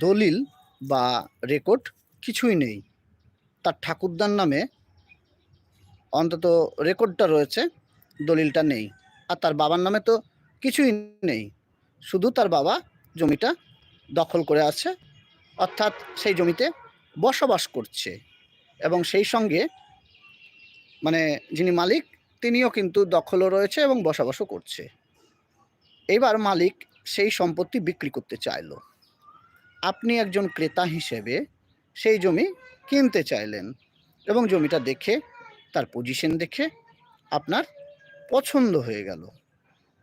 দলিল বা রেকর্ড কিছুই নেই। তার ঠাকুরদার নামে অন্তত রেকর্ডটা রয়েছে, দলিলটা নেই। আর তার বাবার নামে তো কিছুই নেই। শুধু তার বাবা জমিটা দখল করে আছে, অর্থাৎ সেই জমিতে বসবাস করছে। এবং সেই সঙ্গে মানে যিনি মালিক, তিনিও কিন্তু দখলও রয়েছে এবং বসবাসও করছে। এবার মালিক সেই সম্পত্তি বিক্রি করতে চাইলো। আপনি একজন ক্রেতা হিসেবে সেই জমি কিনতে চাইলেন এবং জমিটা দেখে, তার পজিশন দেখে আপনার পছন্দ হয়ে গেল।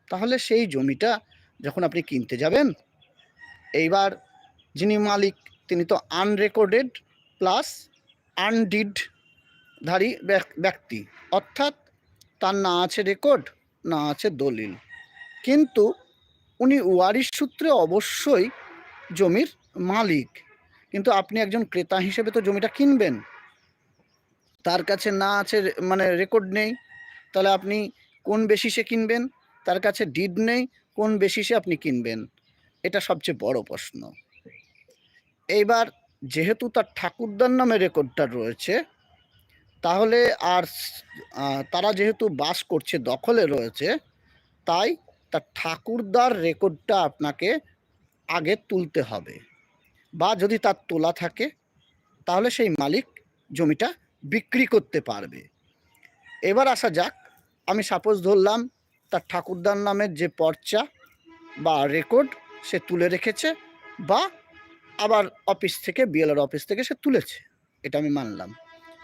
তাহলে সেই জমিটা যখন আপনি কিনতে যাবেন, এইবার যিনি মালিক, তিনি তো আনরেকর্ডেড প্লাস আনডিড ধারী ব্যক- ব্যক্তি। অর্থাৎ তার না আছে রেকর্ড না আছে দলিল। কিন্তু উনি ওয়ারিশ সূত্রে অবশ্যই জমির মালিক, কিন্তু আপনি একজন ক্রেতা হিসেবে তো জমিটা কিনবেন। তার কাছে না আছে মানে রেকর্ড নেই। তাহলে আপনি কোন বেসিসে কিনবেন? তার কাছে ডিড নেই, কোন বেসিসে আপনি কিনবেন? এটা সবচেয়ে বড় প্রশ্ন। এইবার যেহেতু তার ঠাকুরদার নামে রেকর্ডটা রয়েছে, তাহলে আর তারা যেহেতু বাস করছে, দখলে রয়েছে, তাই তার ঠাকুরদার রেকর্ডটা আপনাকে আগে তুলতে হবে। বা যদি তার তোলা থাকে, তাহলে সেই মালিক জমিটা বিক্রি করতে পারবে। এবার আসা যাক, আমি সাপোজ ধরলাম তার ঠাকুরদার নামের যে পর্চা বা রেকর্ড সে তুলে রেখেছে বা আবার অফিস থেকে বিএলআর অফিস থেকে সে তুলেছে, এটা আমি মানলাম।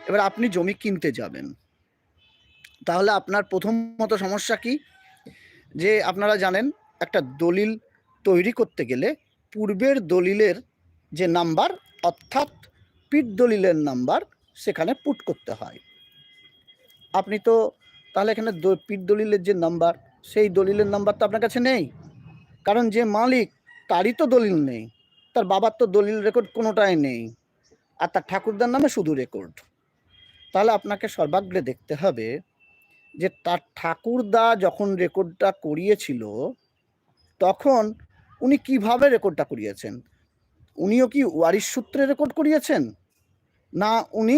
এবার আপনি জমি কিনতে যাবেন। তাহলে আপনার প্রথমত সমস্যা কি? যে আপনারা জানেন, একটা দলিল তৈরি করতে গেলে পূর্বের দলিলের যে নাম্বার, অর্থাৎ পিট দলিলের নাম্বার সেখানে পুট করতে হয়। আপনি তো তাহলে এখানে পিট দলিলের যে নাম্বার, সেই দলিলের নাম্বার তো আপনার কাছে নেই। কারণ যে মালিক, তারই তো দলিল নেই। তার বাবার তো দলিল রেকর্ড কোনোটাই নেই। আর তার ঠাকুরদার নামে শুধু রেকর্ড তাহলে আপনাকে সর্বাগ্রে দেখতে হবে যে তার ঠাকুরদা যখন রেকর্ডটা করিয়েছিল, তখন উনি কীভাবে রেকর্ডটা করিয়েছেন? উনিও কি ওয়ারিশ সূত্রে রেকর্ড করিয়েছেন? না, উনি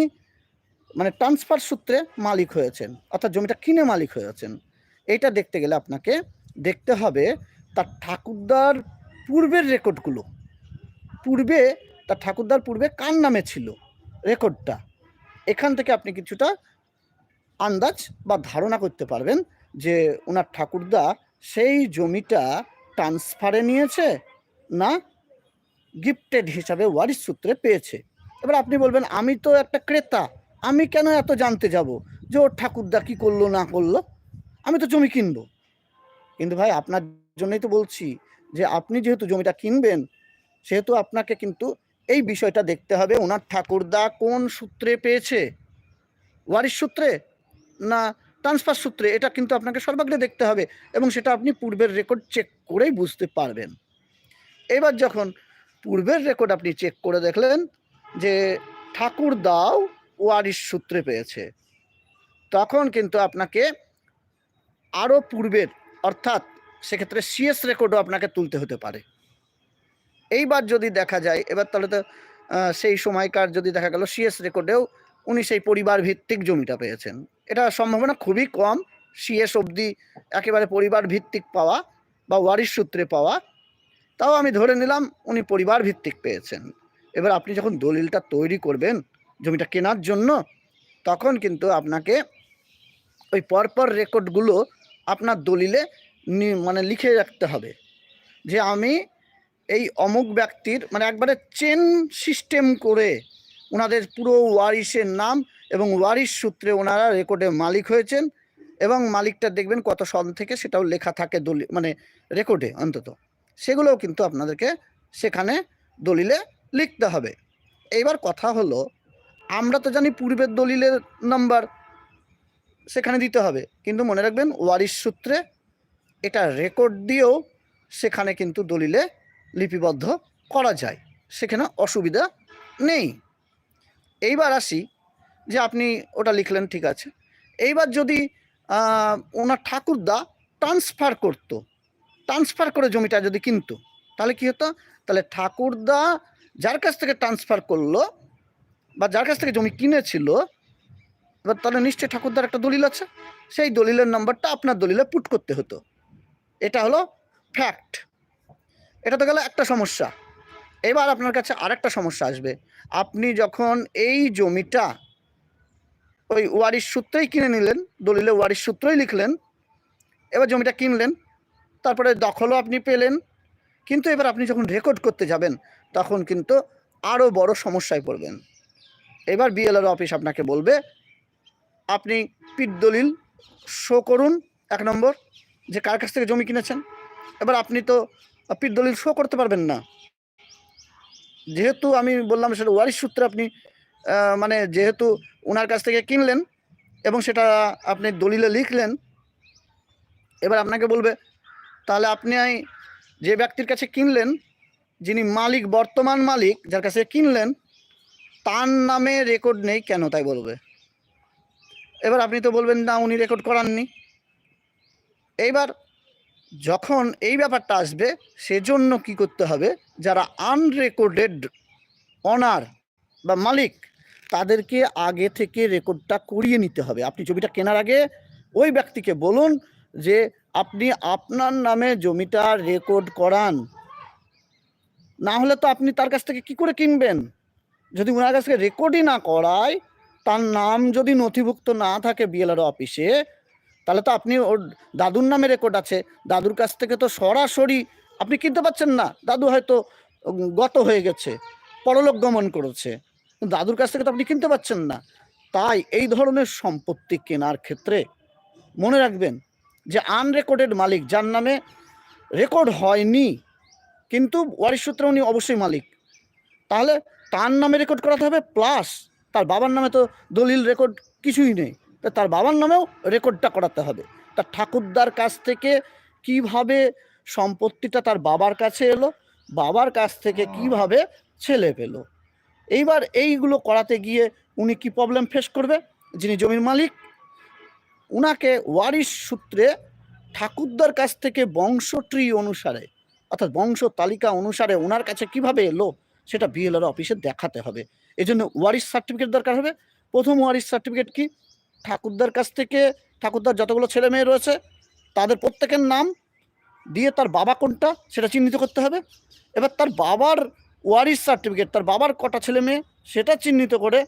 মানে ট্রান্সফার সূত্রে মালিক হয়েছেন। অর্থাৎ জমিটা কিনে মালিক হয়েছেন। এইটা দেখতে গেলে আপনাকে দেখতে হবে, তার ঠাকুরদার পূর্বের রেকর্ডগুলো পূর্বে, তার ঠাকুরদার পূর্বে কার নামে ছিল রেকর্ডটা এখান থেকে আপনি কিছুটা আন্দাজ বা ধারণা করতে পারবেন যে ওনার ঠাকুরদা সেই জমিটা ট্রান্সফারে নিয়েছে না গিফটেড হিসাবে ওয়ারিশ সূত্রে পেয়েছে। এবার আপনি বলবেন, আমি তো একটা ক্রেতা, আমি কেন এত জানতে যাব যে ওর ঠাকুরদা কী করল, না করল? আমি তো জমি কিনবো। কিন্তু ভাই, আপনার জন্যই তো বলছি যে আপনি যেহেতু জমিটা কিনবেন, সেহেতু আপনাকে কিন্তু এই বিষয়টা দেখতে হবে, ওনার ঠাকুরদা কোন সূত্রে পেয়েছে? ওয়ারিশ সূত্রে? না, ট্রান্সফার সূত্রে? এটা কিন্তু আপনাকে সর্বাগ্রে দেখতে হবে এবং সেটা আপনি পূর্বের রেকর্ড চেক করেই বুঝতে পারবেন। এবার যখন পূর্বের রেকর্ড আপনি চেক করে দেখলেন যে ঠাকুরদাও ওয়ারিশ সূত্রে পেয়েছে। তখন কিন্তু আপনাকে আরও পূর্বের, অর্থাৎ সেক্ষেত্রে সিএস রেকর্ডও আপনাকে তুলতে হতে পারে। এইবার যদি দেখা যায়, এবার তাহলে তো সেই সময়কার যদি দেখা গেল সিএস রেকর্ডেও উনি সেই পরিবার ভিত্তিক জমিটা পেয়েছেন। এটা সম্ভাবনা খুবই কম। সিএস অবধি একেবারে পরিবার ভিত্তিক পাওয়া বা ওয়ারিশ সূত্রে পাওয়া তাও আমি ধরে নিলাম উনি পরিবার ভিত্তিক পেয়েছেন। এবার আপনি যখন দলিলটা তৈরি করবেন, জমিটা কেনার জন্য, তখন কিন্তু আপনাকে ওই পরপর রেকর্ডগুলো আপনার দলিলে মানে লিখে রাখতে হবে। যে আমি এই অমুক ব্যক্তির মানে একবারে চেন সিস্টেম করে ওনাদের পুরো ওয়ারিশের নাম এবং ওয়ারিশ সূত্রে ওনারা রেকর্ডে মালিক হয়েছেন এবং মালিকটা দেখবেন কত সন থেকে সেটাও লেখা থাকে দলি মানে রেকর্ডে অন্তত। সেগুলোও কিন্তু আপনাদেরকে সেখানে দলিলে লিখতে হবে। এইবার কথা হলো, আমরা তো জানি পূর্বের দলিলের নাম্বার সেখানে দিতে হবে, কিন্তু মনে রাখবেন ওয়ারিশ সূত্রে এটা রেকর্ড দিয়েও সেখানে কিন্তু দলিলে লিপিবদ্ধ করা যায়, সেখানে অসুবিধা নেই। এইবার আসি যে আপনি ওটা লিখলেন ঠিক আছে। এইবার যদি ওনার ঠাকুরদা ট্রান্সফার করতো ট্রান্সফার করে জমিটা যদি কিনতো, তাহলে কি হতো? তাহলে ঠাকুরদা যার কাছ থেকে ট্রান্সফার করল বা যার কাছ থেকে জমি কিনেছিল, এবার তাহলে নিশ্চয়ই ঠাকুরদার একটা দলিল আছে। সেই দলিলের নাম্বারটা আপনার দলিলে পুট করতে হতো। এটা হলো ফ্যাক্ট এটা তো গেল একটা সমস্যা। এবার আপনার কাছে আরেকটা সমস্যা আসবে। আপনি যখন এই জমিটা ওই ওয়ারিশ সূত্রেই কিনে নিলেন, দলিলে ওয়ারিশ সূত্রই লিখলেন, এবার জমিটা কিনলেন তারপরে দখলও আপনি পেলেন। কিন্তু এবার আপনি যখন রেকর্ড করতে যাবেন, তখন কিন্তু আরও বড় সমস্যায় পড়বেন। এবার বিএলআর অফিস আপনাকে বলবে, আপনি পিট দলিল শো করুন, এক নম্বর, যে কার কাছ থেকে জমি কিনেছেন। এবার আপনি তো পিট দলিল শো করতে পারবেন না। যেহেতু আমি বললাম সেটা ওয়ারিশ সূত্রে আপনি মানে যেহেতু ওনার কাছ থেকে কিনলেন এবং সেটা আপনি দলিলে লিখলেন, এবার আপনাকে বলবে তাহলে আপনি যে ব্যক্তির কাছে কিনলেন, যিনি মালিক, বর্তমান মালিক, যার কাছে কিনলেন, তার নামে রেকর্ড নেই কেন তাই বলবে? এবার আপনি তো বলবেন, না, উনি রেকর্ড করাননি। এইবার যখন এই ব্যাপারটা আসবে, সেজন্য কি করতে হবে? যারা আনরেকর্ডেড অনার বা মালিক, তাদেরকে আগে থেকে রেকর্ডটা করিয়ে নিতে হবে। আপনি ছবিটা কেনার আগে ওই ব্যক্তিকে বলুন যে আপনি আপনার নামে জমিটা রেকর্ড করান, না হলে তো আপনি তার কাছ থেকে কি করে কিনবেন? যদি ওনার কাছ থেকে রেকর্ডই না করায়, তার নাম যদি নথিভুক্ত না থাকে বিএলআর অফিসে, তাহলে তো আপনি ওর দাদুর নামে রেকর্ড আছে। দাদুর কাছ থেকে তো সরাসরি আপনি কিনতে পারছেন না। দাদু হয়তো গত হয়ে গেছে, পরলোক গমন করেছে। দাদুর কাছ থেকে তো আপনি কিনতে পারছেন না। তাই এই ধরনের সম্পত্তি কেনার ক্ষেত্রে মনে রাখবেন যে আনরেকর্ডেড মালিক, যার নামে রেকর্ড হয়নি, কিন্তু ওয়ারিশ সূত্রে উনি অবশ্যই মালিক। তাহলে তার নামে রেকর্ড করাতে হবে প্লাস তার বাবার নামে তো দলিল রেকর্ড কিছুই নেই। তা তার বাবার নামেও রেকর্ডটা করাতে হবে। তার ঠাকুরদার কাছ থেকে কীভাবে সম্পত্তিটা তার বাবার কাছে এলো, বাবার কাছ থেকে কীভাবে ছেলে পেল? এইবার এইগুলো করাতে গিয়ে উনি কি প্রবলেম ফেস করবে? যিনি জমির মালিক উনাকে ওয়ারিশ সূত্রে ঠাকুরদার কাছ থেকে বংশ ট্রি অনুসারে, অর্থাৎ বংশ তালিকা অনুসারে ওনার কাছে কীভাবে এলো, সেটা বিএলআর অফিসে দেখাতে হবে। এই জন্য ওয়ারিশ সার্টিফিকেট দরকার হবে। প্রথম ওয়ারিশ সার্টিফিকেট কি? ঠাকুরদার কাছ থেকে, ঠাকুরদার যতগুলো ছেলে মেয়ে রয়েছে, তাদের প্রত্যেকের নাম দিয়ে তার বাবা কোনটা, সেটা চিহ্নিত করতে হবে। এবার তার বাবার ওয়ারিস সার্টিফিকেট তার বাবার কটা ছেলে মেয়ে, সেটা চিহ্নিত করে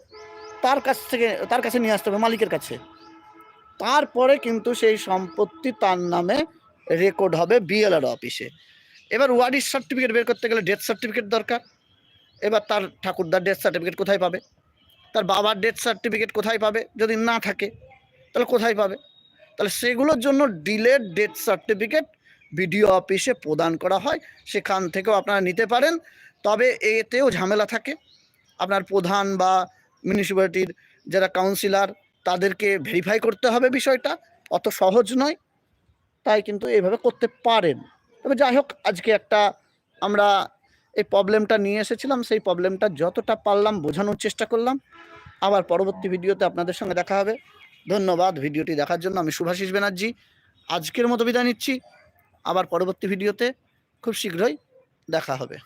তার কাছ থেকে, তার কাছে নিয়ে আসতে হবে, মালিকের কাছে। তারপরে কিন্তু সেই সম্পত্তি তার নামে রেকর্ড হবে বিএলআর অফিসে এবার ওয়ারিশ সার্টিফিকেট বের করতে গেলে ডেথ সার্টিফিকেট দরকার। এবার তার ঠাকুরদার ডেথ সার্টিফিকেট কোথায় পাবে? তার বাবার ডেথ সার্টিফিকেট কোথায় পাবে? যদি না থাকে, তাহলে কোথায় পাবে? তাহলে সেগুলোর জন্য ডিলেড ডেথ সার্টিফিকেট বিডিও অফিসে প্রদান করা হয়। সেখান থেকেও আপনারা নিতে পারেন। তবে এতেও ঝামেলা থাকে। আপনার প্রধান বা মিউনিসিপ্যালিটির যারা কাউন্সিলর তাদেরকে ভেরিফাই করতে হবে বিষয়টা। অত সহজ নয়, তাই কিন্তু এইভাবে করতে পারেন। তবে যাই হোক, আজকে একটা আমরা এই প্রবলেমটা নিয়ে এসেছিলাম, সেই প্রবলেমটা যতটা পারলাম বোঝানোর চেষ্টা করলাম। আবার পরবর্তী ভিডিওতে আপনাদের সঙ্গে দেখা হবে। ধন্যবাদ ভিডিওটি দেখার জন্য। আমি শুভাশিস ব্যানার্জি। আজকের মতো বিদায় নিচ্ছি। আবার পরবর্তী ভিডিওতে খুব শীঘ্রই দেখা হবে।